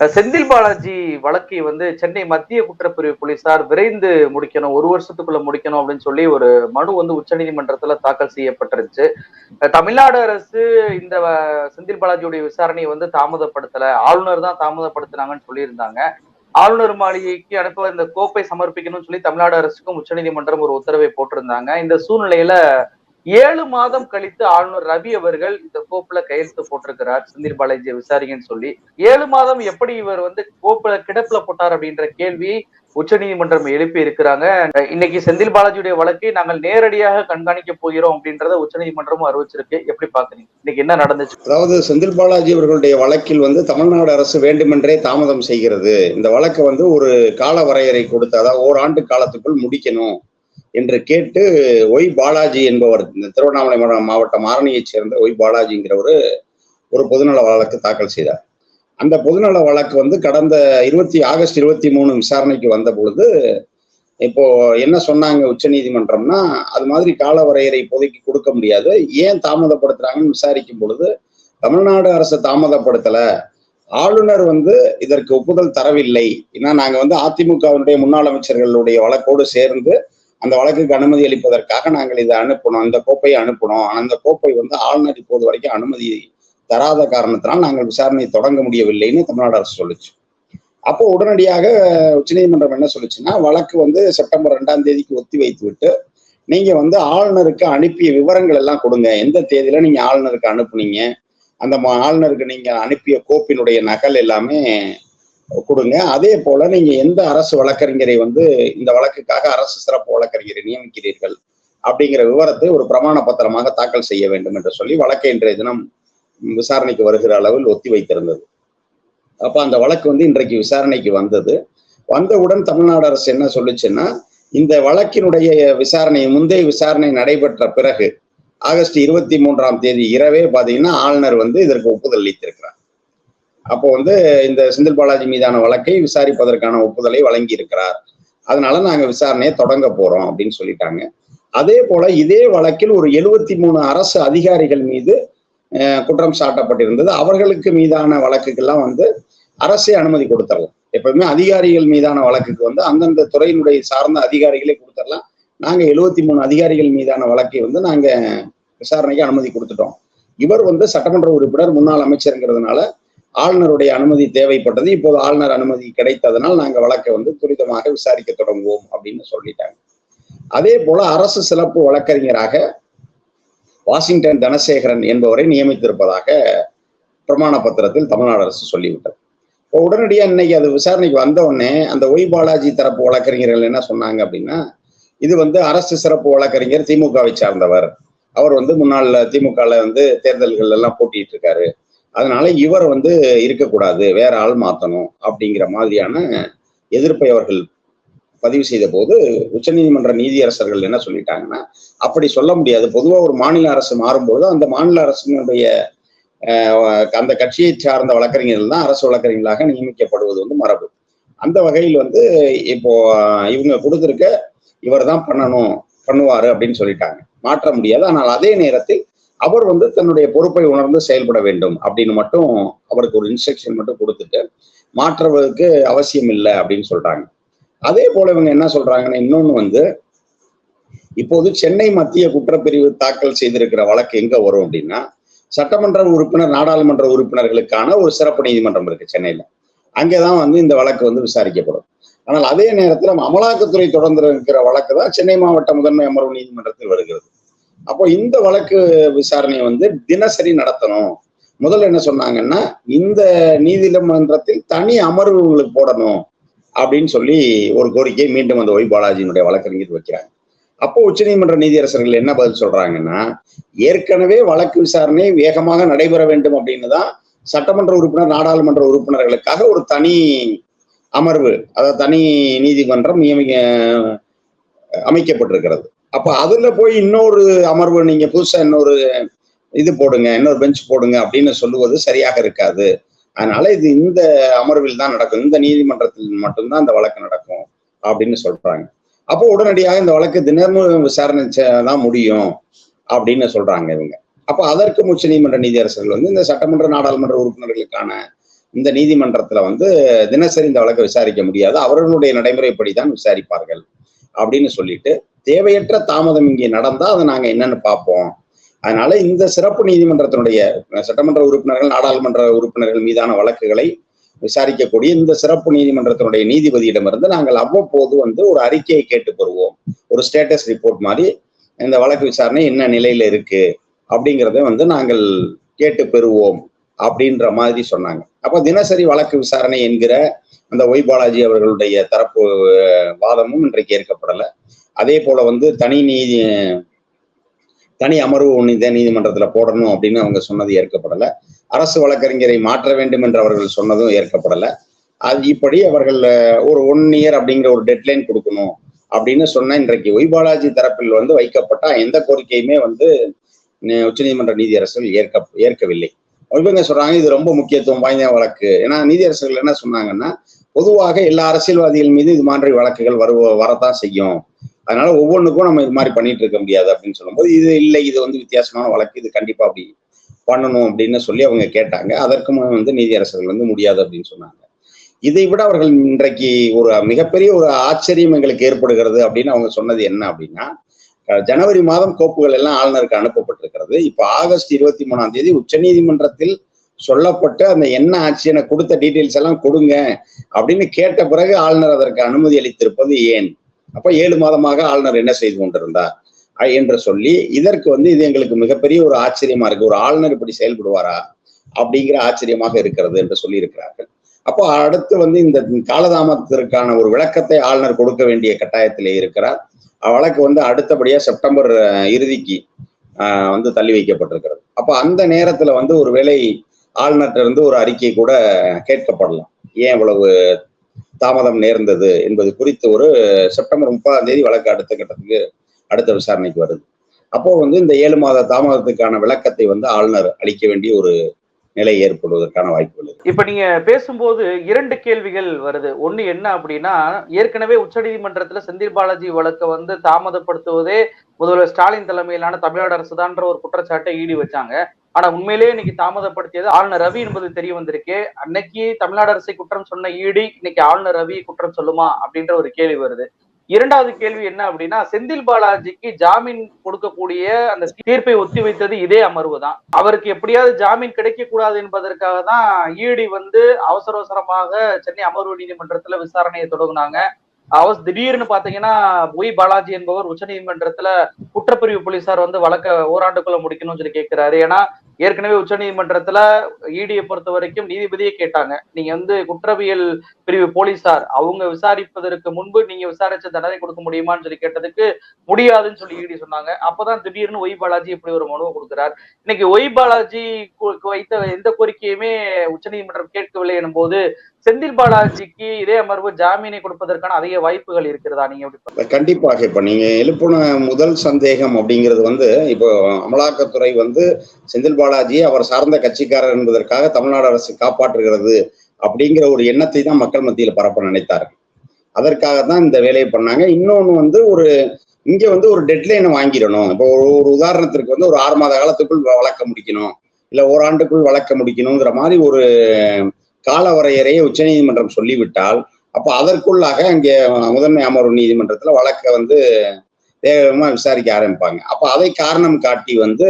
செந்தில் பாலாஜி வழக்கை வந்து சென்னை மத்திய குற்றப்பிரிவு போலீசார் விரைந்து முடிக்கணும் ஒரு வருஷத்துக்குள்ள முடிக்கணும் அப்படின்னு சொல்லி ஒரு மனு வந்து உச்சநீதிமன்றத்துல தாக்கல் செய்யப்பட்டிருச்சு தமிழ்நாடு அரசு இந்த செந்தில் பாலாஜியுடைய விசாரணையை வந்து தாமதப்படுத்தல. ஆளுநர் தான் தாமதப்படுத்தினாங்கன்னு சொல்லியிருந்தாங்க. ஆளுநர் மாளிகைக்கு அனுப்ப இந்த கோப்பை சமர்ப்பிக்கணும்னு சொல்லி தமிழ்நாடு அரசுக்கும் உச்சநீதிமன்றம் ஒரு உத்தரவை போட்டிருந்தாங்க. இந்த சூழ்நிலையில ஏழு மாதம் கழித்து ஆளுநர் ரவி அவர்கள் இந்த கோப்புல கையெழுத்து போட்டிருக்கிறார். சுந்தீர் பாலாஜியை விசாரிங்கன்னு சொல்லி. ஏழு மாதம் எப்படி இவர் வந்து கோப்புல கிடப்புல போட்டார் அப்படின்ற கேள்வி உச்சநீதிமன்றம் எழுப்பி இருக்கிறாங்க. இன்னைக்கு செந்தில் பாலாஜியுடைய வழக்கை நாங்கள் நேரடியாக கண்காணிக்க போகிறோம் அப்படின்றத உச்சநீதிமன்றமும் அறிவிச்சிருக்கு. எப்படி பாக்குறீங்க இன்னைக்கு என்ன நடந்துச்சு? அதாவது செந்தில் பாலாஜி அவர்களுடைய வழக்கில் வந்து தமிழ்நாடு அரசு வேண்டுமென்றே தாமதம் செய்கிறது. இந்த வழக்கை வந்து ஒரு கால வரையறை கொடுத்து அதாவது ஓராண்டு காலத்துக்குள் முடிக்கணும். என்று கேட்டு ஒய் பாலாஜி என்பவர் இந்த திருவண்ணாமலை மாவட்டம் ஆரணியைச் சேர்ந்த ஒய் பாலாஜிங்கிறவர் ஒரு பொதுநல வழக்கு தாக்கல் செய்தார். அந்த பொதுநல வழக்கு வந்து கடந்த இருபத்தி ஆகஸ்ட் இருபத்தி மூணு விசாரணைக்கு வந்த பொழுது இப்போ என்ன சொன்னாங்க உச்சநீதிமன்றம்னா அது மாதிரி கால வரையறை இப்போதைக்கு கொடுக்க முடியாது. ஏன் தாமதப்படுத்துறாங்கன்னு விசாரிக்கும் பொழுது தமிழ்நாடு அரசு தாமதப்படுத்தல. ஆளுநர் வந்து இதற்கு ஒப்புதல் தரவில்லை. ஏன்னா நாங்க வந்து அதிமுகவினுடைய முன்னாள் அமைச்சர்களுடைய வழக்கோடு சேர்ந்து அந்த வழக்குக்கு அனுமதி அளிப்பதற்காக நாங்கள் இதை அனுப்பணும் அந்த கோப்பையை அனுப்பணும் அந்த கோப்பை வந்து ஆளுநர் இப்போது வரைக்கும் அனுமதி தராத காரணத்தினால் நாங்கள் விசாரணையை தொடங்க முடியவில்லைன்னு தமிழ்நாடு அரசு சொல்லுச்சு. அப்போ உடனடியாக உச்சநீதிமன்றம் என்ன சொல்லுச்சுன்னா வழக்கு வந்து செப்டம்பர் ரெண்டாம் தேதிக்கு ஒத்தி வைத்து விட்டு நீங்க வந்து ஆளுநருக்கு அனுப்பிய விவரங்கள் எல்லாம் கொடுங்க. எந்த தேதியில நீங்க ஆளுநருக்கு அனுப்புனீங்க? அந்த ஆளுநருக்கு நீங்க அனுப்பிய கோப்பினுடைய நகல் எல்லாமே கொடுங்க. அதே போல நீங்க எந்த அரசு வழக்கறிஞரை வந்து இந்த வழக்குக்காக அரசு சிறப்பு வழக்கறிஞரை நியமிக்கிறீர்கள் அப்படிங்கிற விவரத்தை ஒரு பிரமாண பத்திரமாக தாக்கல் செய்ய வேண்டும் என்று சொல்லி வழக்கை இன்றைய தினம் விசாரணைக்கு வருகிற அளவில் ஒத்தி வைத்திருந்தது. அப்ப அந்த வழக்கு வந்து இன்றைக்கு விசாரணைக்கு வந்தது. வந்தவுடன் தமிழ்நாடு அரசு என்ன சொல்லுச்சுன்னா இந்த வழக்கினுடைய விசாரணை முந்தைய விசாரணை நடைபெற்ற பிறகு ஆகஸ்ட் இருபத்தி மூன்றாம் தேதி இரவே பாத்தீங்கன்னா ஆளுநர் வந்து இதற்கு ஒப்புதல் அளித்திருக்கிறார். அப்போ வந்து இந்த செந்தில் பாலாஜி மீதான வழக்கை விசாரிப்பதற்கான ஒப்புதலை வழங்கி இருக்கிறார் அதனால நாங்க விசாரணையை தொடங்க போறோம் அப்படின்னு சொல்லிட்டாங்க. அதே போல இதே வழக்கில் ஒரு எழுபத்தி மூணு அரசு அதிகாரிகள் மீது குற்றம் சாட்டப்பட்டிருந்தது. அவர்களுக்கு மீதான வழக்குக்கெல்லாம் வந்து அரசே அனுமதி கொடுத்துடலாம் எப்பவுமே அதிகாரிகள் மீதான வழக்குக்கு வந்து அந்தந்த துறையினுடைய சார்ந்த அதிகாரிகளே கொடுத்துடலாம் நாங்க எழுபத்தி மூணு அதிகாரிகள் மீதான வழக்கை வந்து நாங்க விசாரணைக்கு அனுமதி கொடுத்துட்டோம். இவர் வந்து சட்டமன்ற உறுப்பினர் முன்னாள் அமைச்சருங்கிறதுனால ஆளுநருடைய அனுமதி தேவைப்பட்டது. இப்போது ஆளுநர் அனுமதி கிடைத்ததனால் நாங்கள் வழக்கை வந்து துரிதமாக விசாரிக்க தொடங்குவோம் அப்படின்னு சொல்லிட்டாங்க. அதே போல அரசு சிறப்பு வழக்கறிஞராக வாஷிங்டன் தனசேகரன் என்பவரை நியமித்திருப்பதாக பிரமாண பத்திரத்தில் தமிழ்நாடு அரசு சொல்லிவிட்டது. இப்போ உடனடியாக இன்னைக்கு அது விசாரணைக்கு வந்த உடனே அந்த ஒய் பாலாஜி தரப்பு வழக்கறிஞர்கள் என்ன சொன்னாங்க அப்படின்னா இது வந்து அரசு சிறப்பு வழக்கறிஞர் திமுகவை சார்ந்தவர். அவர் வந்து முன்னாள் திமுகல வந்து தேர்தல்கள் எல்லாம் போட்டிட்டு இருக்காரு. அதனால இவர் வந்து இருக்கக்கூடாது வேற ஆள் மாத்தணும் அப்படிங்கிற மாதிரியான எதிர்ப்பை அவர்கள் பதிவு செய்த போது உச்சநீதிமன்ற நீதியரசர்கள் என்ன சொல்லிட்டாங்கன்னா அப்படி சொல்ல முடியாது. பொதுவா ஒரு மாநில அரசு மாறும்போது அந்த மாநில அரசினுடைய அந்த கட்சியை சார்ந்த வழக்கறிஞர்கள் தான் அரசு வழக்கறிஞர்களாக நியமிக்கப்படுவது வந்து மரபு. அந்த வகையில் வந்து இப்போ இவங்க கொடுத்திருக்க இவர் தான் பண்ணணும் பண்ணுவாரு அப்படின்னு சொல்லிட்டாங்க. மாற்ற முடியாது. ஆனால் அதே நேரத்தில் அவர் வந்து தன்னுடைய பொறுப்பை உணர்ந்து செயல்பட வேண்டும் அப்படின்னு மட்டும் அவருக்கு ஒரு இன்ஸ்ட்ரக்ஷன் மட்டும் கொடுத்துட்டு மாற்றுவதற்கு அவசியம் இல்லை அப்படின்னு சொல்றாங்க. அதே போல இவங்க என்ன சொல்றாங்கன்னா இன்னொன்னு வந்து இப்போது சென்னை மத்திய குற்றப்பிரிவு தாக்கல் செய்திருக்கிற வழக்கு எங்க வரும் அப்படின்னா சட்டமன்ற உறுப்பினர் நாடாளுமன்ற உறுப்பினர்களுக்கான ஒரு சிறப்பு நீதிமன்றம் இருக்கு சென்னையில. அங்கேதான் வந்து இந்த வழக்கு வந்து விசாரிக்கப்படும். ஆனால் அதே நேரத்தில் அமலாக்கத்துறை தொடர்ந்து இருக்கிற வழக்கு தான் சென்னை மாவட்ட முதன்மை அமர்வு நீதிமன்றத்தில் வருகிறது. அப்போ இந்த வழக்கு விசாரணையை வந்து தினசரி நடத்தணும். முதல்ல என்ன சொன்னாங்கன்னா இந்த நீதிமன்றத்தில் தனி அமர்வுகளுக்கு போடணும் அப்படின்னு சொல்லி ஒரு கோரிக்கையை மீண்டும் அந்த ஒய் பாலாஜியினுடைய வழக்கறிஞர் வைக்கிறாங்க. அப்போ உச்சநீதிமன்ற நீதியரசர்கள் என்ன பதில் சொல்றாங்கன்னா ஏற்கனவே வழக்கு விசாரணை வேகமாக நடைபெற வேண்டும் அப்படின்னு தான் சட்டமன்ற உறுப்பினர் நாடாளுமன்ற உறுப்பினர்களுக்காக ஒரு தனி அமர்வு அதாவது தனி நீதிமன்றம் நியமிக்க அமைக்கப்பட்டிருக்கிறது. அப்ப அதுல போய் இன்னொரு அமர்வு நீங்க புதுசா இன்னொரு இது போடுங்க இன்னொரு பெஞ்ச் போடுங்க அப்படின்னு சொல்லுவது சரியாக இருக்காது. அதனால இது இந்த அமர்வில் தான் நடக்கும். இந்த நீதிமன்றத்தில் மட்டும்தான் இந்த வழக்கு நடக்கும் அப்படின்னு சொல்றாங்க. அப்போ உடனடியாக இந்த வழக்கு தினமும் விசாரணை தான் முடியும் அப்படின்னு சொல்றாங்க இவங்க. அப்ப அதற்கு உச்ச நீதிமன்ற நீதியரசர்கள் வந்து இந்த சட்டமன்ற நாடாளுமன்ற உறுப்பினர்களுக்கான இந்த நீதிமன்றத்துல வந்து தினசரி இந்த வழக்கை விசாரிக்க முடியாது. அவர்களுடைய நடைமுறைப்படி தான் விசாரிப்பார்கள் அப்படின்னு சொல்லிட்டு தேவையற்ற தாமதம் இங்கே நடந்தா அதை நாங்க என்னன்னு பார்ப்போம். அதனால இந்த சிறப்பு நீதிமன்றத்தினுடைய சட்டமன்ற உறுப்பினர்கள் நாடாளுமன்ற உறுப்பினர்கள் மீதான வழக்குகளை விசாரிக்கக்கூடிய இந்த சிறப்பு நீதிமன்றத்தினுடைய நீதிபதியிடமிருந்து நாங்கள் அவ்வப்போது வந்து ஒரு அறிக்கையை கேட்டு பெறுவோம் ஒரு ஸ்டேட்டஸ் ரிப்போர்ட் மாதிரி இந்த வழக்கு விசாரணை என்ன நிலையில இருக்கு அப்படிங்கிறத வந்து நாங்கள் கேட்டு பெறுவோம் அப்படின்ற மாதிரி சொன்னாங்க. அப்போ தினசரி வழக்கு விசாரணை என்கிற அந்த ஒய் பாலாஜி அவர்களுடைய தரப்பு வாதமும் இன்றைக்கு ஏற்கப்படலை. அதே போல வந்து தனி நீதி தனி அமர்வு நீதி நீதிமன்றத்துல போடணும் அப்படின்னு அவங்க சொன்னது ஏற்கப்படலை. அரசு வழக்கறிஞரை மாற்ற வேண்டும் என்று அவர்கள் சொன்னதும் ஏற்கப்படலை. அது இப்படி அவர்கள் ஒரு ஒன் இயர் அப்படிங்கிற ஒரு டெட்லைன் கொடுக்கணும் அப்படின்னு சொன்ன இன்றைக்கு ஒய் பாலாஜி தரப்பில் வந்து வைக்கப்பட்ட எந்த கோரிக்கையுமே வந்து உச்ச உச்சநீதிமன்ற நீதியரசர்கள் ஏற்க ஏற்கவில்லை. இவங்க சொல்றாங்க இது ரொம்ப முக்கியத்துவம் வாய்ந்த வழக்கு. ஏன்னா நீதியரசர்கள் என்ன சொன்னாங்கன்னா பொதுவாக எல்லா அரசியல்வாதிகள் மீது இது மாதிரி வழக்குகள் வருவ வரத்தான் செய்யும். அதனால ஒவ்வொன்றுக்கும் நம்ம இது மாதிரி பண்ணிட்டு இருக்க முடியாது அப்படின்னு சொல்லும்போது இது இல்லை இது வந்து வித்தியாசமான வழக்கு இது கண்டிப்பா அப்படி பண்ணணும் அப்படின்னு சொல்லி அவங்க கேட்டாங்க. அதற்கும் வந்து நீதியரசர்கள் வந்து முடியாது அப்படின்னு சொன்னாங்க. இதை விட அவர்கள் இன்றைக்கு ஒரு மிகப்பெரிய ஒரு ஆச்சரியம் எங்களுக்கு ஏற்படுகிறது அப்படின்னு அவங்க சொன்னது என்ன அப்படின்னா ஜனவரி மாதம் கோப்புகள் எல்லாம் ஆளுநருக்கு அனுப்பப்பட்டிருக்கிறது. இப்ப ஆகஸ்ட் இருபத்தி மூணாம் தேதி உச்ச நீதிமன்றத்தில் சொல்லப்பட்டு அந்த என்ன ஆட்சி என கொடுத்த டீட்டெயில்ஸ் எல்லாம் கொடுங்க அப்படின்னு கேட்ட பிறகு ஆளுநர் அதற்கு அனுமதி அளித்திருப்பது ஏன்? அப்ப ஏழு மாதமாக ஆளுநர் என்ன செய்து கொண்டிருந்தார்? என்று சொல்லி இதற்கு வந்து இது எங்களுக்கு மிகப்பெரிய ஒரு ஆச்சரியமா இருக்கு. ஒரு ஆளுநர் இப்படி செயல்படுவாரா? அப்படிங்கிற ஆச்சரியமாக இருக்கிறது என்று சொல்லி இருக்கிறார்கள் அப்போ அடுத்து வந்து இந்த காலதாமத்திற்கான ஒரு விளக்கத்தை ஆளுநர் கொடுக்க வேண்டிய கட்டாயத்திலே இருக்கிறார். வழக்கு வந்து அடுத்தபடியா செப்டம்பர் இறுதிக்கு வந்து தள்ளி வைக்கப்பட்டிருக்கிறது. அப்போ அந்த நேரத்துல வந்து ஒருவேளை ஆளுநர்கிட்ட இருந்து ஒரு அறிக்கை கூட கேட்கப்படலாம். ஏன் இவ்வளவு தாமதம் நேர்ந்தது என்பது குறித்து ஒரு செப்டம்பர் முப்பதாம் தேதி வழக்கு அடுத்த கட்டத்துக்கு அடுத்த விசாரணைக்கு வருது. அப்போ வந்து இந்த ஏழு மாத தாமதத்துக்கான விளக்கத்தை வந்து ஆளுநர் அளிக்க வேண்டிய ஒரு நிலை ஏற்படுவதற்கான வாய்ப்புகள் இப்ப நீங்க பேசும்போது இரண்டு கேள்விகள் வருது. ஒண்ணு என்ன அப்படின்னா ஏற்கனவே உச்சநீதிமன்றத்துல செந்தில் பாலாஜி வழக்கை வந்து தாமதப்படுத்துவதே முதல்வர் ஸ்டாலின் தலைமையிலான தமிழ்நாடு அரசுதான்ற ஒரு குற்றச்சாட்டை ஈடு வச்சாங்க ஆனா உண்மையிலேயே இன்னைக்கு தாமதப்படுத்தியது ஆளுநர் ரவி என்பது தெரிய வந்திருக்கு. அன்னைக்கு தமிழ்நாடு அரசை குற்றம் சொன்ன ஈடி இன்னைக்கு ஆளுநர் ரவி குற்றம் சொல்லுமா அப்படின்ற ஒரு கேள்வி வருது. இரண்டாவது கேள்வி என்ன அப்படின்னா செந்தில் பாலாஜிக்கு ஜாமீன் கொடுக்கக்கூடிய அந்த தீர்ப்பை ஒத்தி வைத்தது இதே அமர்வு தான். அவருக்கு எப்படியாவது ஜாமீன் கிடைக்க கூடாது என்பதற்காக தான் ஈடி வந்து அவசர அவசரமாக சென்னை அமர்வு நீதிமன்றத்துல விசாரணையை தொடங்கினாங்க. அவர் திடீர்னு பாத்தீங்கன்னா பொய் பாலாஜி என்பவர் உச்சநீதிமன்றத்துல குற்றப்பிரிவு போலீசார் வந்து வழக்க ஓராண்டுக்குள்ள முடிக்கணும்னு சொல்லி கேட்கிறாரு ஏன்னா ஏற்கனவே உச்ச நீதிமன்றத்துல e இடியை பொறுத்த வரைக்கும் நீதிபதியே கேட்டாங்க. நீங்க வந்து குற்றவியல் பிரிவு போலீசார் அவங்க விசாரிப்பதற்கு முன்பு நீங்க விசாரிச்ச தண்டனை கொடுக்க முடியுமான்னு சொல்லி கேட்டதுக்கு முடியாதுன்னு சொல்லி ஈடி சொன்னாங்க. அப்பதான் திடீர்னு ஒய் பாலாஜி இப்படி ஒரு மனுவை கொடுக்கிறார். இன்னைக்கு ஒய் பாலாஜி வைத்த எந்த கோரிக்கையுமே உச்சநீதிமன்றம் கேட்கவில்லை எனும் போது செந்தில் பாலாஜிக்கு இதே அமர்வு ஜாமீனை கொடுப்பதற்கான அதிக வாய்ப்புகள் இருக்கிறதா? நீங்க கண்டிப்பாக. இப்ப நீங்க எழுப்பின முதல் சந்தேகம் அப்படிங்கிறது வந்து இப்போ அமலாக்கத்துறை வந்து செந்தில் பாலாஜி அவர் சார்ந்த கட்சிக்காரர் என்பதற்காக தமிழ்நாடு அரசு காப்பாற்றுகிறது அப்படிங்கிற ஒரு எண்ணத்தை தான் மக்கள் மத்தியில் பரப்ப நினைத்தார்கள். அதற்காக தான் இந்த வேலையை பண்ணாங்க. இன்னொன்னு வந்து ஒரு இங்க வந்து ஒரு டெட்லைனை வாங்கிடணும். இப்போ ஒரு ஒரு உதாரணத்திற்கு வந்து ஒரு ஆறு மாத காலத்துக்குள் வளர்க்க முடிக்கணும். இல்ல ஓராண்டுக்குள் வளர்க்க முடிக்கணுங்கிற மாதிரி ஒரு கால வரையறையை உச்சநீதிமன்றம் சொல்லிவிட்டால் அப்போ அதற்குள்ளாக அங்கே முதன்மை அமர்வு நீதிமன்றத்தில் வழக்கை வந்து வேகமாக விசாரிக்க ஆரம்பிப்பாங்க. அப்போ அதை காரணம் காட்டி வந்து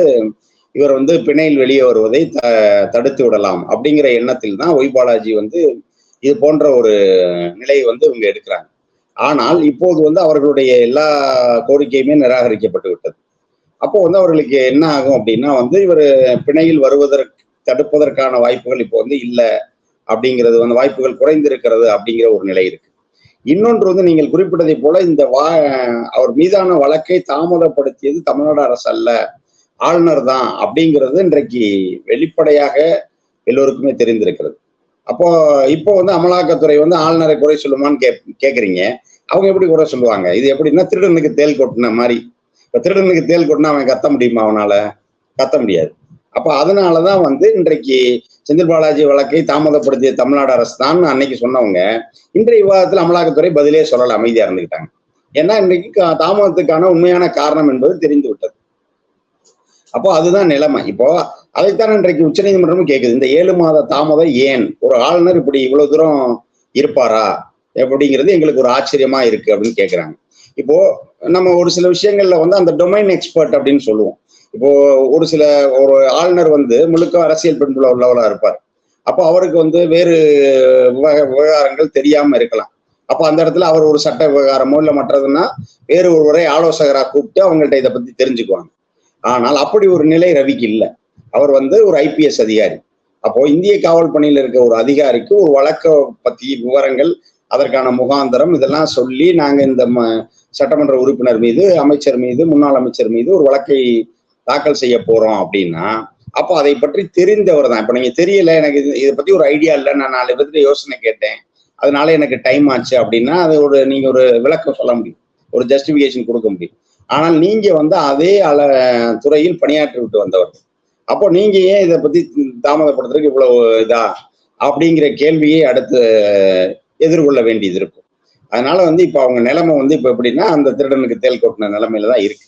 இவர் வந்து பிணையில் வெளியே வருவதை த தடுத்து விடலாம் அப்படிங்கிற எண்ணத்தில் தான் ஒய் பாலாஜி வந்து இது போன்ற ஒரு நிலையை வந்து இவங்க எடுக்கிறாங்க. ஆனால் இப்போது வந்து அவர்களுடைய எல்லா கோரிக்கையுமே நிராகரிக்கப்பட்டு விட்டது. அப்போ வந்து அவர்களுக்கு என்ன ஆகும் அப்படின்னா வந்து இவர் பிணையில் வருவதற்கு தடுப்பதற்கான வாய்ப்புகள் இப்போ வந்து இல்லை. அப்படிங்கிறது வந்து வாய்ப்புகள் குறைந்திருக்கிறது அப்படிங்கிற ஒரு நிலை இருக்கு. இன்னொன்று வந்து நீங்கள் குறிப்பிட்டதை போல இந்த வா அவர் மீதான வழக்கை தாமதப்படுத்தியது தமிழ்நாடு அரசு அல்ல ஆளுநர் தான் அப்படிங்கிறது இன்றைக்கு வெளிப்படையாக எல்லோருக்குமே தெரிந்திருக்கிறது. அப்போ இப்போ வந்து அமலாக்கத்துறை வந்து ஆளுநரை குறை சொல்லுமான்னு கே கேட்குறீங்க அவங்க எப்படி குறை சொல்லுவாங்க? இது எப்படின்னா திருடனுக்கு தேல் கொட்டின மாதிரி. இப்போ திருடனுக்கு தேல் கொட்டினா அவன் கத்த முடியுமா அவனால? கத்த முடியாது. அப்போ அதனாலதான் வந்து இன்றைக்கு செந்தில் பாலாஜி வழக்கை தாமதப்படுத்திய தமிழ்நாடு அரசு தான் அன்னைக்கு சொன்னவங்க. இன்றைய விவாதத்தில் அமலாக்கத்துறை பதிலே சொல்லல அமைதியா இருந்துக்கிட்டாங்க ஏன்னா இன்றைக்கு கா- தாமதத்துக்கான உண்மையான காரணம் என்பது தெரிந்து விட்டது அப்போ அதுதான் நிலைமை. இப்போ அதைத்தான் இன்றைக்கு உச்சநீதிமன்றமும் கேட்குது இந்த ஏழு மாத தாமதம் ஏன்? ஒரு ஆளுநர் இப்படி இவ்வளவு தூரம் இருப்பாரா? அப்படிங்கிறது எங்களுக்கு ஒரு ஆச்சரியமா இருக்கு அப்படின்னு கேட்குறாங்க இப்போ நம்ம ஒரு சில விஷயங்கள்ல வந்து அந்த டொமைன் எக்ஸ்பர்ட் அப்படின்னு சொல்லுவோம். இப்போ ஒரு சில ஒரு ஆளுநர் வந்து முழுக்க அரசியல் பண்புல உள்ளவளா இருப்பார். அப்போ அவருக்கு வந்து வேறு விவக- விவகாரங்கள் தெரியாம இருக்கலாம். அப்போ அந்த இடத்துல அவர் ஒரு சட்ட விவகாரமோ இல்லை மற்றதுன்னா வேறு ஒருவரை ஆலோசகராக கூப்பிட்டு அவங்கள்ட்ட இதை பத்தி தெரிஞ்சுக்குவாங்க. ஆனால் அப்படி ஒரு நிலை ரவிக்கு இல்லை. அவர் வந்து ஒரு ஐபிஎஸ் அதிகாரி. அப்போ இந்திய காவல் பணியில் இருக்க ஒரு அதிகாரிக்கு ஒரு வழக்க பத்தி விவரங்கள் அதற்கான முகாந்தரம் இதெல்லாம் சொல்லி நாங்க இந்த ம- சட்டமன்ற உறுப்பினர் மீது அமைச்சர் மீது முன்னாள் அமைச்சர் மீது ஒரு வழக்கை தாக்கல் செய்ய போறோம் அப்படின்னா அப்போ அதை பற்றி தெரிந்தவர் தான். இப்போ நீங்க தெரியல எனக்கு இது- இதை பத்தி ஒரு ஐடியா இல்லை நான் நாலு பேர்கிட்ட யோசனை கேட்டேன். அதனால எனக்கு டைம் ஆச்சு அப்படின்னா அது ஒரு நீங்க ஒரு விளக்கம் சொல்ல முடியும். ஒரு ஜஸ்டிபிகேஷன் கொடுக்க முடியும். ஆனால் நீங்க வந்து அதே அள துறையில் பணியாற்றி விட்டு வந்தவர். அப்போ நீங்க ஏன் இதை பத்தி தாமதப்படுத்துறதுக்கு இவ்வளவு இதா? அப்படிங்கிற கேள்வியை அடுத்து எதிர்கொள்ள வேண்டியது இருக்கும். அதனால வந்து இப்போ அவங்க நிலைமை வந்து இப்போ எப்படின்னா அந்த திருடனுக்கு தேல் கொட்டின நிலைமையில தான் இருக்கு.